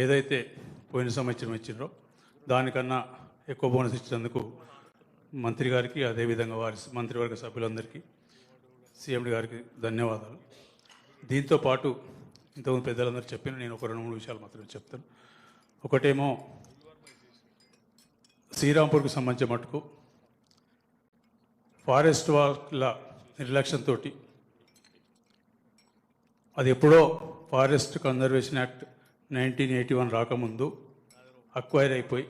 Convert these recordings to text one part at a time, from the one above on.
ఏదైతే పోయిన సంవత్సరం ఇచ్చిండ్రో దానికన్నా ఎక్కువ బోనస్ ఇచ్చినందుకు మంత్రి గారికి అదేవిధంగా వారి మంత్రివర్గ సభ్యులందరికీ సీఎండి గారికి ధన్యవాదాలు. దీంతో పాటు ఇంతకుముందు పెద్దలందరూ చెప్పిన నేను ఒక రెండు మూడు విషయాలు మాత్రమే చెప్తాను. ఒకటేమో శ్రీరాంపూర్కి సంబంధించిన మటుకు ఫారెస్ట్ వాళ్ళ నిర్లక్ష్యంతో అది ఎప్పుడో forest conservation act nineteen eighty one రాకముందు అక్వైర్ అయిపోయి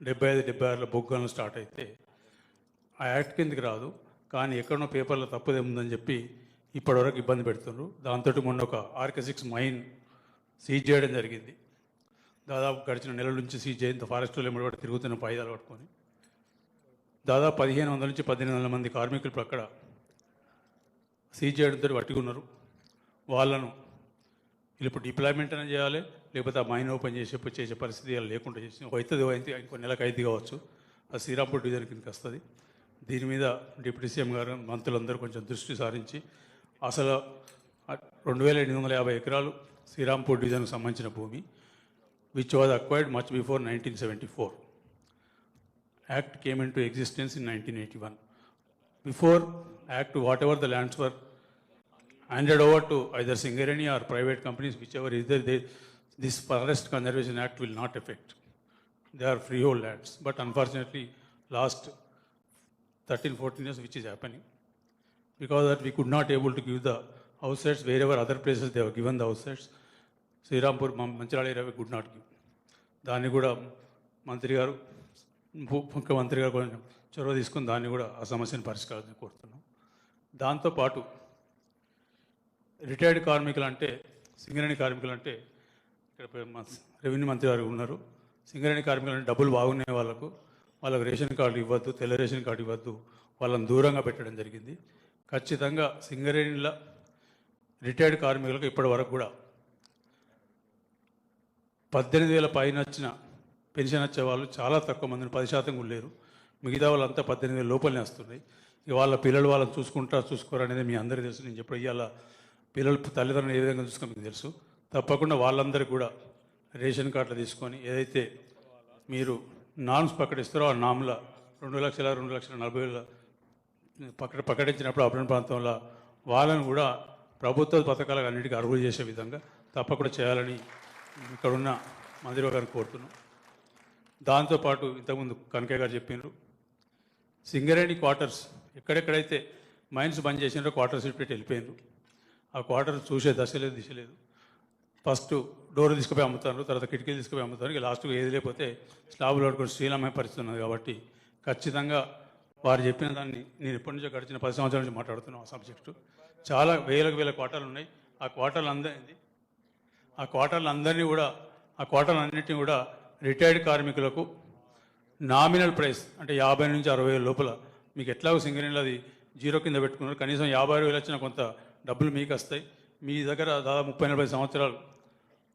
డెబ్బై ఐదు డెబ్బై ఆరులో బొగ్గలను స్టార్ట్ అయితే ఆ యాక్ట్ కిందకి రాదు. కానీ ఎక్కడో పేపర్లో తప్పదేముందని చెప్పి ఇప్పటివరకు ఇబ్బంది పెడుతున్నారు దాంతో మొన్న ఒక ఆర్కే సిక్స్ మైన్ సీజ్ చేయడం జరిగింది. దాదాపు గడిచిన నెల నుంచి సీజ్ అయింది ఫారెస్ట్లో కూడా తిరుగుతున్న పాయిదాలు పట్టుకొని. దాదాపు పదిహేను వందల నుంచి పద్దెనిమిది వందల మంది కార్మికులు అక్కడ సీజ్ చేయడంతో పట్టుకున్నారు. వాళ్ళను ఇప్పుడు డిప్లాయ్మెంట్ అయినా చేయాలి లేకపోతే ఆ మైన్ ఓపెన్ చేసి చేసే పరిస్థితి లేకుండా చేసి అవుతుంది అయితే ఇంకో నెలకు అయితే కావచ్చు. అది శ్రీరాంపూర్ డివిజన్ కిందకి వస్తుంది. దీని మీద డిప్యూటీ సీఎం గారు మంత్రులందరూ కొంచెం దృష్టి సారించి అసలు రెండు వేల ఎనిమిది వందల యాభై ఎకరాలు శ్రీరాంపూర్ డివిజన్కి సంబంధించిన భూమి which was acquired much before nineteen seventy four act came into existence in nineteen eighty one before act whatever the lands were handed over to either Singareni or private companies, whichever is there, they, this Forest Conservation Act will not affect. They are freehold lands. But unfortunately, last 13, 14 years, which is happening, because that we could not able to give the outsets wherever other places they have given the outsets. Srirampur Mancherial area could not give దాన్ని కూడా మంత్రి గారు ము- ముఖ్యమంత్రి గారు కొంచెం చొరవ తీసుకుని దాన్ని కూడా ఆ సమస్యను పరిష్కారం కోరుతున్నాం దాంతోపాటు రిటైర్డ్ కార్మికులు అంటే సింగరేణి కార్మికులు అంటే ఇక్కడ రెవెన్యూ మంత్రి గారు ఉన్నారు. సింగరేణి కార్మికులు అంటే డబ్బులు బాగున్నాయి వాళ్ళకు. వాళ్ళకు రేషన్ కార్డు ఇవ్వద్దు తెల్ల రేషన్ కార్డు ఇవ్వద్దు వాళ్ళని దూరంగా పెట్టడం జరిగింది. ఖచ్చితంగా సింగరేణిల రిటైర్డ్ కార్మికులకు ఇప్పటి వరకు కూడా పద్దెనిమిది వేల పైన వచ్చిన పెన్షన్ వచ్చే వాళ్ళు చాలా తక్కువ మందిని పది శాతం కూడా లేరు. మిగతా వాళ్ళంతా పద్దెనిమిది వేల లోపలనే వస్తున్నాయి. ఇక వాళ్ళ పిల్లలు వాళ్ళని చూసుకుంటారు చూసుకోరు అనేది మీ అందరికీ తెలుసు. నేను చెప్పి ఇవాళ పిల్లలు తల్లిదండ్రులు ఏ విధంగా చూసుకో మీకు తెలుసు. తప్పకుండా వాళ్ళందరికీ కూడా రేషన్ కార్డులు తీసుకొని ఏదైతే మీరు నామ్స్ ప్రకటిస్తారో ఆ నామ్ల రెండు లక్షల రెండు లక్షల నలభై వేల పక్కన ప్రకటించినప్పుడు అభివృద్ధి ప్రాంతంలో వాళ్ళని కూడా ప్రభుత్వ పథకాలకు అన్నిటికీ అర్హులు చేసే విధంగా తప్పకుండా చేయాలని ఇక్కడున్న మంత్రి గారిని కోరుతున్నాం. దాంతోపాటు ఇంతకుముందు కనకయ్య గారు చెప్పినారు. సింగరేణి క్వార్టర్స్ ఎక్కడెక్కడైతే మైన్స్ బంద్ చేసినారో క్వార్టర్స్ పెట్టి వెళ్ళిపోయినారు. ఆ క్వార్టర్ చూసే దశ లేదు దిశ లేదు. ఫస్ట్ డోర్ తీసుకుపోయి అమ్ముతారు తర్వాత కిటికీలు తీసుకుపోయి అమ్ముతారు ఇక లాస్ట్కి ఏది లేకపోతే స్లాబులు పడుకొని శ్రీలమే పరిస్థితి ఉన్నది కాబట్టి ఖచ్చితంగా వారు చెప్పిన దాన్ని నేను ఎప్పటి నుంచో గడిచిన పది సంవత్సరాల నుంచి మాట్లాడుతున్నాను ఆ సబ్జెక్టు. చాలా వేలకు వేల క్వార్టర్లు ఉన్నాయి. ఆ క్వార్టర్లు అందరి ఆ క్వార్టర్లు అందరినీ కూడా ఆ క్వార్టర్లు అన్నింటినీ కూడా రిటైర్డ్ కార్మికులకు నామినల్ ప్రైస్ అంటే యాభై నుంచి అరవై వేల లోపల మీకు ఎట్లాగో సింగరేణిలో అది జీరో కింద పెట్టుకున్నారు. కనీసం యాభై ఆరు వేలు వచ్చిన కొంత డబ్బులు మీకు వస్తాయి మీ దగ్గర దాదాపు ముప్పై నలభై సంవత్సరాలు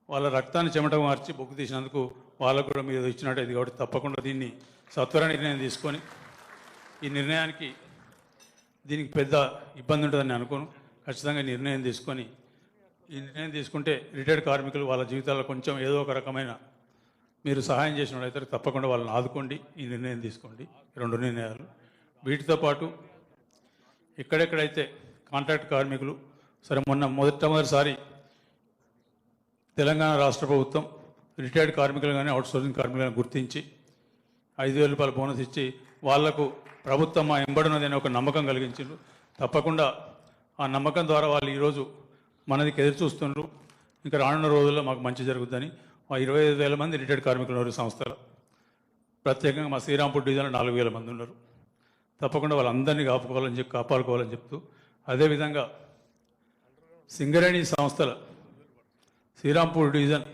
వాళ్ళ రక్తాన్ని చెమట మార్చి బొగ్గు తీసినందుకు వాళ్ళకు కూడా మీరు ఇచ్చినట్టు కాబట్టి తప్పకుండా దీన్ని సత్వర నిర్ణయం తీసుకొని ఈ నిర్ణయానికి దీనికి పెద్ద ఇబ్బంది ఉంటుందని అనుకోను. ఖచ్చితంగా నిర్ణయం తీసుకొని ఈ నిర్ణయం తీసుకుంటే రిటైర్డ్ కార్మికులు వాళ్ళ జీవితాల్లో కొంచెం ఏదో ఒక రకమైన మీరు సహాయం చేసినట్లయితే తప్పకుండా వాళ్ళని ఆదుకోండి. ఈ నిర్ణయం తీసుకోండి. రెండు నిర్ణయాలు. వీటితో పాటు ఎక్కడెక్కడైతే కాంట్రాక్ట్ కార్మికులు. సరే మొన్న మొదటిసారి తెలంగాణ రాష్ట్ర ప్రభుత్వం రిటైర్డ్ కార్మికులు కానీ అవుట్సోర్సింగ్ కార్మికులను గుర్తించి ఐదు వేల రూపాయల బోనస్ ఇచ్చి వాళ్ళకు ప్రభుత్వం మా ఎంబడినదని ఒక నమ్మకం కలిగించారు తప్పకుండా ఆ నమ్మకం ద్వారా వాళ్ళు ఈరోజు మనది ఎదురు చూస్తున్నారు ఇంకా రానున్న రోజుల్లో మాకు మంచి జరుగుతుందని మా ఇరవై ఐదు వేల మంది రిటైర్డ్ కార్మికులు ఉన్నారు సంస్థలు. ప్రత్యేకంగా మా శ్రీరాంపూర్ డివిజన్లో నాలుగు వేల మంది ఉన్నారు. తప్పకుండా వాళ్ళందరినీ కాపుకోవాలని చెప్పి కాపాడుకోవాలని చెప్తూ అదేవిధంగా సింగరేణి సంస్థల Srirampur division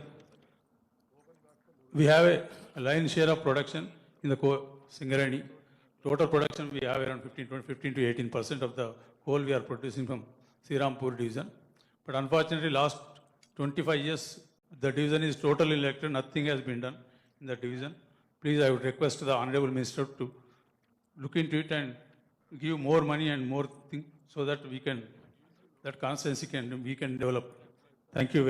we have a line share of production in the co- Singareni. Total production, we have around 15, 20, 15 to 18 percent of the coal we are producing from Srirampur division. But unfortunately, last 25 years, the division is totally elected, nothing has been done in the division. Please, I would request the honorable minister to look into it and give more money and more thing so that we can, that constancy can, we can develop. Thank you.